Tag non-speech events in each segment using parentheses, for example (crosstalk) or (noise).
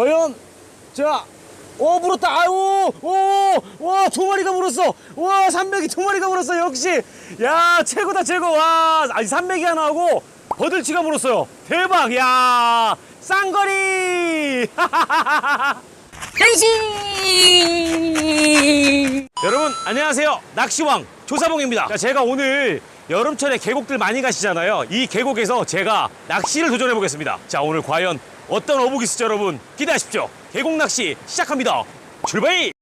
과연 자, 오 물었다. 아유, 오, 와 두 마리가 물었어. 와 산맥이 두 마리가 물었어. 역시, 야 최고다 최고. 와, 아니 산맥이 하나 하고 버들치가 물었어요. 대박. 야, 쌍거리. (laughs) 변신! 여러분 안녕하세요 낚시왕 조사봉입니다 자, 제가 오늘 여름철에 계곡들 많이 가시잖아요 이 계곡에서 제가 낚시를 도전해 보겠습니다 자 오늘 과연 어떤 어복이 있을지 여러분 기대하십시오 계곡 낚시 시작합니다 출발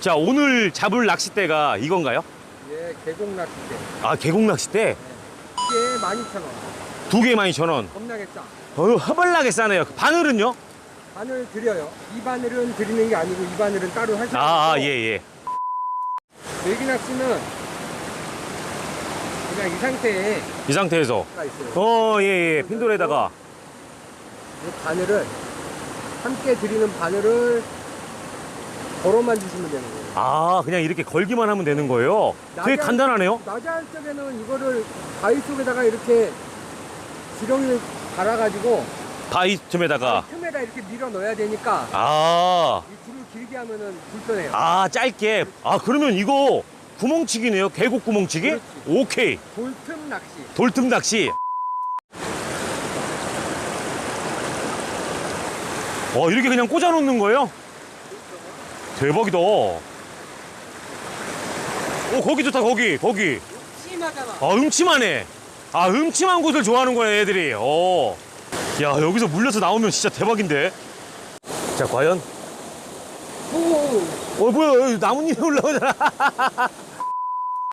자 오늘 잡을 낚싯대가 이건가요? 예, 계곡 낚싯대. 아 계곡 낚싯대 이게 12,000원. 두개 12,000원 겁나게 싸. 어, 허벌나게 싸네요 바늘은요? 바늘 드려요. 이 바늘은 드리는 게 아니고 이 바늘은 따로 하시는 아 거고. 예 예. 낚시는 그냥 이 상태에 이 상태에서 가 있어요. 어 예 예 핀돌에다가 이 바늘을 함께 드리는 바늘을 걸어만 주시면 되는 거예요. 아 그냥 이렇게 걸기만 하면 되는 거예요 되게 할- 간단하네요 낮에 할 적에는 이거를 바위 속에다가 이렇게 지렁이를 갈아가지고 바위 틈에다가 틈에다 이렇게 밀어 넣어야 되니까 아, 이 줄을 길게 하면은 불편해요. 아 짧게. 아 그러면 이거 구멍치기네요. 계곡 구멍치기? 그렇지. 오케이. 돌틈 낚시. 돌틈 낚시. 어 이렇게 그냥 꽂아 놓는 거예요? 대박이다. 오 거기 좋다 거기 거기. 아 음침하네. 아 음침한 곳을 좋아하는 거야 애들이. 어. 야 여기서 물려서 나오면 진짜 대박인데. 자 과연 오. 어 뭐야 여기 나뭇잎이 올라오잖아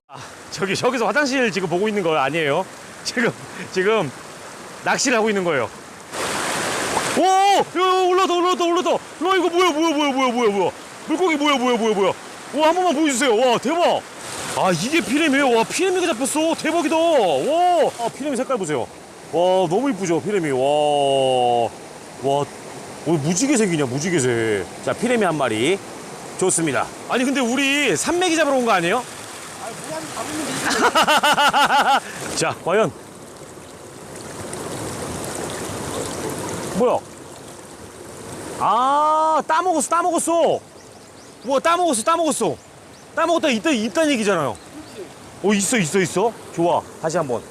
아, (laughs) 저기 저기서 화장실 지금 보고 있는 거 아니에요 지금 지금 낚시를 하고 있는 거예요 오! 야, 올라왔다 올라왔다 올라왔다. 와 이거 뭐야 뭐야 뭐야 뭐야 뭐야 뭐야. 물고기 뭐야 뭐야 뭐야 뭐야. 와 한 번만 보여주세요. 와 대박. 아 이게 피레미예요? 와 피레미가 잡혔어. 대박이다. 와 아, 피레미 색깔 보세요. 와 너무 이쁘죠 피레미. 와와 오, 무지개 색이냐, 무지개 색. 자, 피레미 한 마리. 좋습니다. 아니, 근데 우리 산메기 잡으러 온 거 아니에요? (laughs) 자, 과연. 뭐야? 아, 따먹었어, 따먹었어. 우와, 따먹었어, 따먹었어. 따먹었다, 이따, 있단 얘기잖아요. 오, 있어, 있어, 있어. 좋아. 다시 한 번.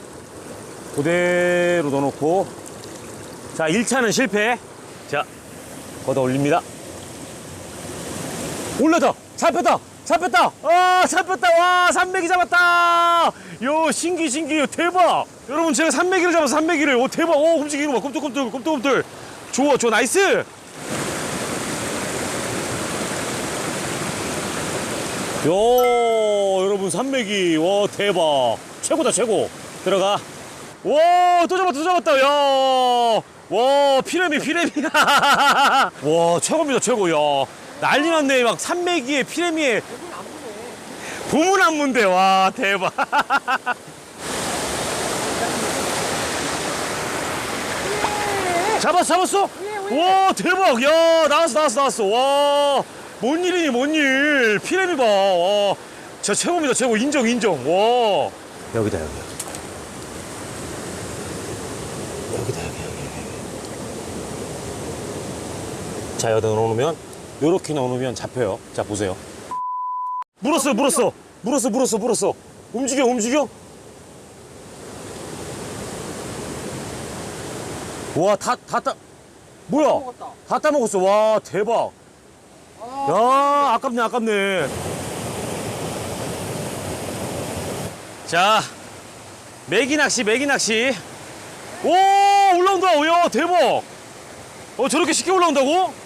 그대로 넣어놓고. 자, 1차는 실패. 자, 걷어 올립니다. 올라다! 잡혔다! 잡혔다! 아, 잡혔다! 와, 산메기 잡았다! 요, 신기, 신기, 대박! 여러분, 제가 산메기를 잡았어, 산메기를. 오, 대박! 오, 움직이는 거 봐. 꼼짝꼼짝, 꼼짝꼼짝. 좋아, 좋아, 나이스! 요, 여러분, 산메기. 와, 대박. 최고다, 최고. 들어가. 와, 또 잡았다, 또 잡았다. 야, 와, 피레미, 피레미. (laughs) 와, 최고입니다, 최고. 야, 난리 났네. 막 산메기에 피레미에. 부문안문대. 와, 대박. (laughs) 잡았어, 잡았어? 와, 대박. 야, 나왔어, 나왔어, 나왔어. 와, 뭔 일이니, 뭔 일. 피레미 봐. 와, 진짜 최고입니다, 최고. 인정, 인정. 와. 여기다, 여기. 여기다, 여기, 여기. 자, 여기다 넣어놓으면, 요렇게 넣어놓으면 잡혀요. 자, 보세요. 물었어, 물었어. 물었어, 물었어, 물었어. 움직여, 움직여. 와, 다, 다 따, 뭐야? 다 따먹었어. 와, 대박. 야, 아깝네, 아깝네. 자, 메기 낚시, 메기 낚시. 오, 올라온다. 야, 대박. 어, 저렇게 쉽게 올라온다고?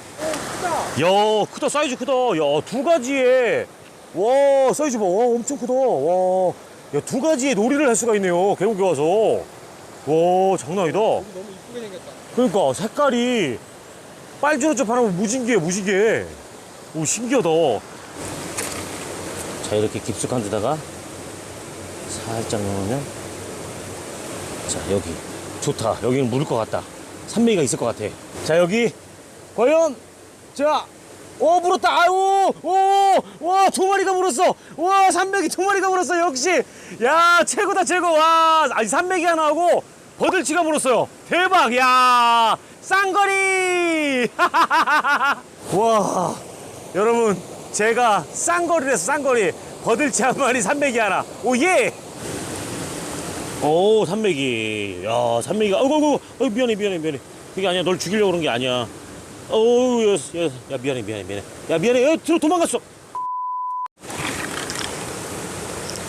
야, 크다, 사이즈 크다. 야, 두 가지에, 와, 사이즈 봐. 와, 엄청 크다. 와, 야, 두 가지의 놀이를 할 수가 있네요. 계곡에 와서. 와, 장난 아니다. 너무 이쁘게 생겼다. 그러니까, 색깔이 빨주노초 바라면 무진기해, 무지개. 오, 신기하다. 자, 이렇게 깊숙한 데다가 살짝 넣으면, 자, 여기. 좋다. 여기는 물을 것 같다. 산메기가 있을 것 같아. 자, 여기. 과연, 자, 오, 물었다. 아유, 오, 와, 두 마리가 물었어. 와, 산메기 두 마리가 물었어. 역시. 야, 최고다, 최고. 와, 아니, 산메기 하나 하고 버들치가 물었어요. 대박. 야, 쌍거리! (laughs) 와, 여러분, 제가 쌍거리에서 쌍거리. 버들치 한 마리, 산메기 하나. 오, 예! 오, 산메기. 야, 산메기가. 어이구, 어이구, 어이구, 미안해, 미안해, 미안해. 그게 아니야. 널 죽이려고 그런 게 아니야. 어우, 야, 야, 야, 미안해, 미안해, 미안해. 야, 미안해. 야, 들어 도망갔어.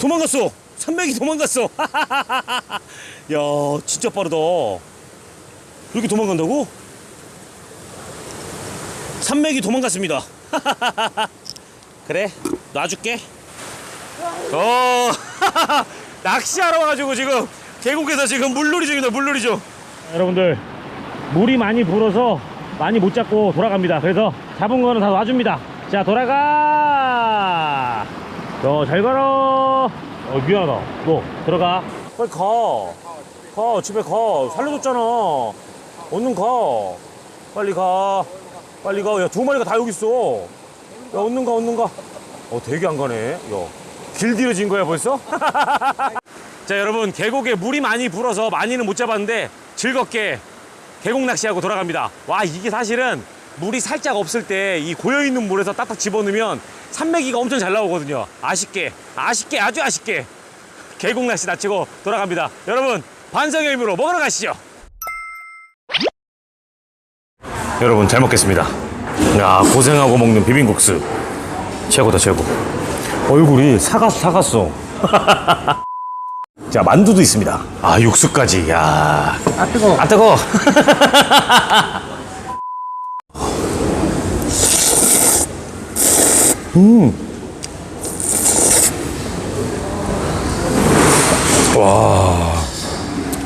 도망갔어. 산맥이 도망갔어. (laughs) 야, 진짜 빠르다. 이렇게 도망간다고? 산맥이 도망갔습니다. (laughs) 그래, 놔줄게. 어, (laughs) 낚시하러 와가지고 지금 계곡에서 지금 물놀이 중입니다. 물놀이 중. 여러분들, 물이 많이 불어서 많이 못 잡고 돌아갑니다. 그래서 잡은 거는 다 놔줍니다. 자, 돌아가. 저, 잘 가라. 어, 미안하다. 너, 들어가. 빨리 가. 가, 집에 가. 살려줬잖아. 얼른 가. 빨리 가. 빨리 가. 야, 두 마리가 다 여기 있어. 야, 얼른 가, 얼른 가. 어, 되게 안 가네. 야, 길들여진 거야, 벌써? (laughs) 자, 여러분, 계곡에 물이 많이 불어서 많이는 못 잡았는데 즐겁게 계곡 낚시하고 돌아갑니다. 와, 이게 사실은 물이 살짝 없을 때 이 고여있는 물에서 딱딱 집어넣으면 산메기가 엄청 잘 나오거든요. 아쉽게, 아쉽게, 아주 아쉽게 계곡 낚시 낚치고 돌아갑니다. 여러분, 반성의 의미로 먹으러 가시죠. 여러분, 잘 먹겠습니다. 야, 고생하고 먹는 비빔국수. 최고다, 최고. 얼굴이 사갔어, 사갔어. (laughs) 자, 만두도 있습니다. 아, 육수까지. 야. 아 뜨거. 아 뜨거. (laughs)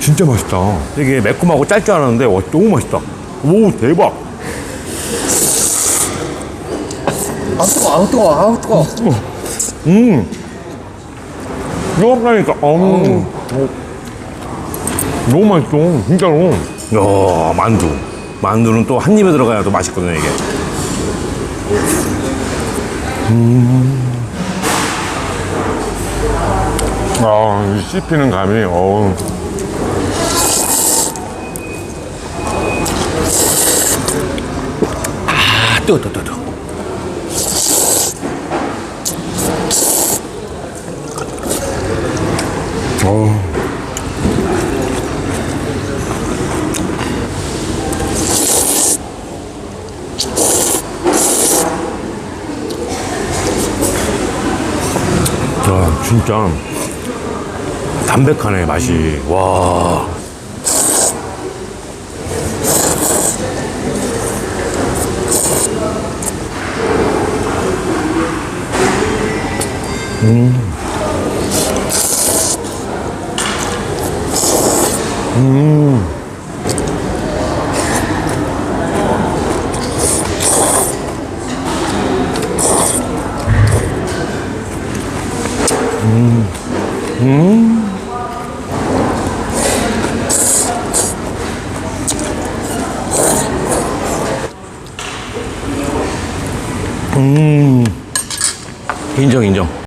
진짜 맛있다. 되게 매콤하고 짤 줄 알았는데 와, 너무 맛있다. 오 대박. 아 뜨거. 아 뜨거. 아 뜨거. 뜨겁다니까. 음. 너무 맛있어. 진짜로. 야 만두. 만두는 또 한 입에 들어가야 또 맛있거든요 이게. 아, 이 씹히는 감이, 어우. 아 뜨거 뜨거 뜨거. 어우. 야 진짜 담백하네 맛이. 와. 인정 인정.